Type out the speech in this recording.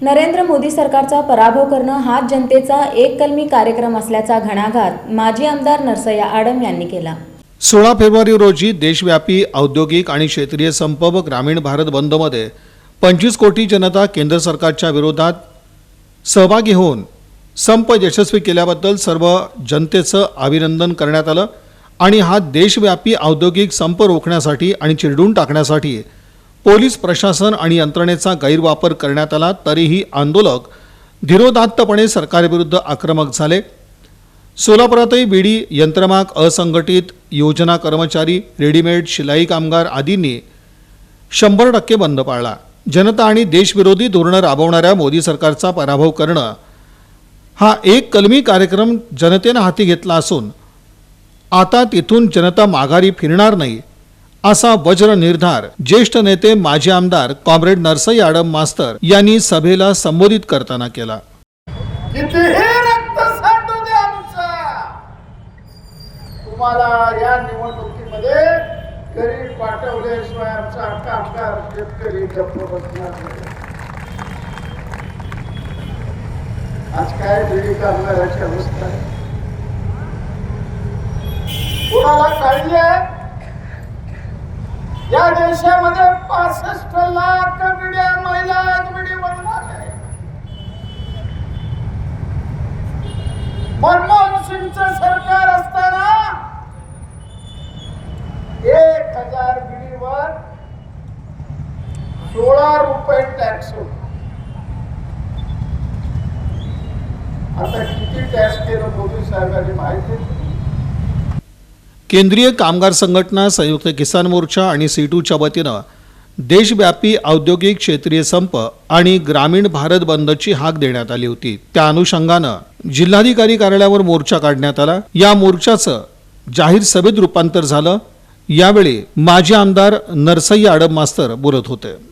नरेंद्र मोदी सरकारचा पराभव करणं हा जनतेचा एक कलमी कार्यक्रम असल्याचा घणाघात माजी आमदार नरसय्या आडम यांनी केला. सोळा फेब्रुवारी रोजी देशव्यापी औद्योगिक आणि क्षेत्रीय संप व ग्रामीण भारत बंदमध्ये पंचवीस कोटी जनता केंद्र सरकारच्या विरोधात सहभागी होऊन संप यशस्वी केल्याबद्दल सर्व जनतेचं अभिनंदन करण्यात आलं आणि हा देशव्यापी औद्योगिक संप रोखण्यासाठी आणि चिरडून टाकण्यासाठी पोलीस प्रशासन आणि यंत्रणेचा गैरवापर करण्यात आला तरीही आंदोलक धीरोदात्तपणे सरकारविरुद्ध आक्रमक झाले. सोलापुरातही बीडी यंत्रमाग असंघटित योजना कर्मचारी रेडीमेड शिलाई कामगार आदींनी शंभर टक्के बंद पाळला. जनता आणि देशविरोधी धोरणं राबवणाऱ्या मोदी सरकारचा पराभव करणं हा एक कलमी कार्यक्रम जनतेनं हाती घेतला असून आता तिथून जनता माघारी फिरणार नाही असा वज्र निर्धार ज्येष्ठ नेते माजी आमदार कॉम्रेड नरसई आडम मास्तर यांनी सभेला संबोधित करताना केला. तुम्हाला या निवडणुकीमध्ये घरी पाठवल्याशिवाय आमचा आमदार शेतकरी गप्प बसणार आज काय बिडी कामगाराची अवस्था आहे? कोणाला काळजी आहे? या देशामध्ये पासष्ट लाख बिड्या महिला आज बिडी बनणार आहे. मनमोहन सिंगचं सरकार असताना एक हजार बिडीवर सोळा रुपये टॅक्स होता. आता किती टॅक्स केलं मोदी साहेबांनी माहिती? केंद्रीय कामगार संघटना संयुक्त किसान मोर्चा आणि सीटूच्या वतीनं देशव्यापी औद्योगिक क्षेत्रीय संप आणि ग्रामीण भारत बंदची हाक देण्यात आली होती. त्या अनुषंगानं जिल्हाधिकारी कार्यालयावर मोर्चा काढण्यात आला. या मोर्चाचं जाहीर सभेत रूपांतर झालं. यावेळी माजी आमदार नरसय्या आडब मास्तर बोलत होते.